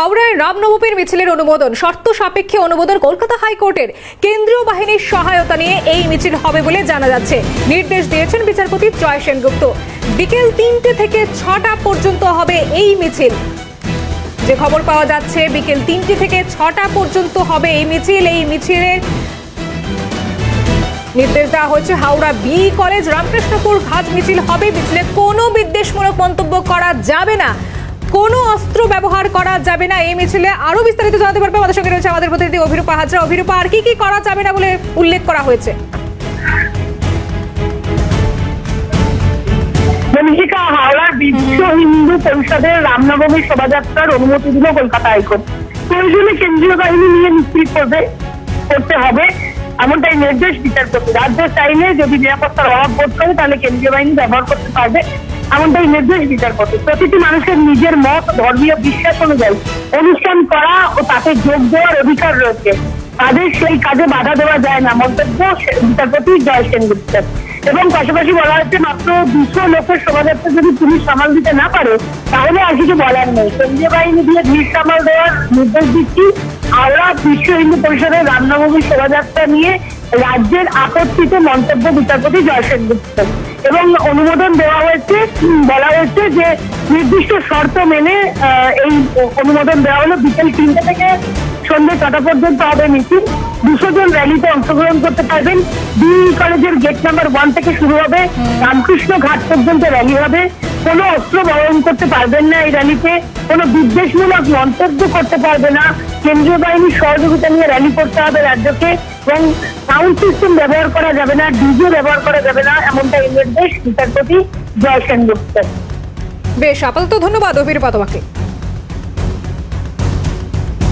হাওড়ায় রামনবমীর মিছিলের অনুমোদন, শর্ত সাপেক্ষে অনুমোদন কলকাতা হাইকোর্টের। কেন্দ্রীয় বাহিনীর সহায়তা নিয়ে এই মিছিল হবে বলে জানা যাচ্ছে। নির্দেশ দিয়েছেন বিচারপতি জয় সেনগুপ্ত। বিকেল তিনটে থেকে ছটা পর্যন্ত হবে এই মিছিল। যে খবর পাওয়া যাচ্ছে, বিকেল তিনটে থেকে ছটা পর্যন্ত হবে এই মিছিল। এই মিছিলের নির্দেশ দেওয়া হয়েছে হাওড়া বি কলেজ, রামকৃষ্ণপুর ঘাট মিছিল হবে। মিছিলে কোনো বিদ্বেষমূলক মন্তব্য করা যাবে না। কোনো অস্ত্র ব্যবহার করা যাবে না। এই মিছিলে আরও বিস্তারিত জানাতে পারবে আমাদের সঙ্গে রয়েছে আমাদের প্রতিনিধি অভিরূপা হাজরা। অভিরূপা, আর কি কি করা যাবে না বলে উল্লেখ করা হয়েছে? মনীষিকা, হাওড়ার বিশ্ব হিন্দু পরিষদের রামনবমী শোভাযাত্রার অনুমতি দিল কলকাতা হাইকোর্ট। প্রয়োজনে কেন্দ্রীয় বাহিনী নিয়ে নিশ্চিত করবে, করতে হবে, এমনটাই নির্দেশ বিচারপতি। রাজ্য চাইলে যদি নিরাপত্তার অভাব বোধ করে, তাহলে কেন্দ্রীয় বাহিনী ব্যবহার করতে পারবে। এমনটাই নির্দেশ বিচারপতি প্রতিটি মানুষের নিজের মত, ধর্মীয় বিশ্বাস অনুযায়ী অনুষ্ঠান করা ও তাতে যোগ দেওয়ার অধিকার রয়েছে। তাদের সেই কাজে বাধা দেওয়া যায় না। মন্তব্য বিচারপতি জয় সেনগুপ্তের এবং পাশাপাশি বলা হচ্ছে মাত্র দুশো লোকের শোভাযাত্রা যদি পুলিশ সামাল দিতে না পারে, তাহলে আর কিছু বলার নেই। কেন্দ্রীয় বাহিনী দিয়ে ভিড় সামাল দেওয়ার নির্দেশ দিচ্ছি। হাওড়া বিশ্ব হিন্দু পরিষদের রামনবমী শোভাযাত্রা নিয়ে রাজ্যের আপত্তিতে মন্তব্য বিচারপতি জয় সেনগুপ্তের এবং অনুমোদন দেওয়া হয়েছে, বলা হয়েছে যে নির্দিষ্ট শর্ত মেনে এই অনুমোদন দেওয়া হলো বিকেল তিনটে থেকে সন্ধ্যে ছটা পর্যন্ত হবে মিছিল। দুশো জন র্যালিতে অংশগ্রহণ করতে পারবেন। বি কলেজের গেট নাম্বার ওয়ান থেকে শুরু হবে। রামকৃষ্ণ ঘাট পর্যন্ত র্যালি হবে। কোনো অস্ত্র বহন করতে পারবেন না এই র্যালিতে। কোনো বিদ্বেষমূলক মন্তব্য করতে পারবে না। কেন্দ্রীয় বাহিনীর সহযোগিতা নিয়ে র্যালি করতে হবে রাজ্যকে এবং সাউন্ড সিস্টেম ব্যবহার করা যাবে না, ডিজে ব্যবহার করা যাবে না, এমনটা এই নির্দেশ বিচারপতি জয় সেনগুপ্তের বেশ, আপাতত ধন্যবাদ অভিরূপা তোমাকে।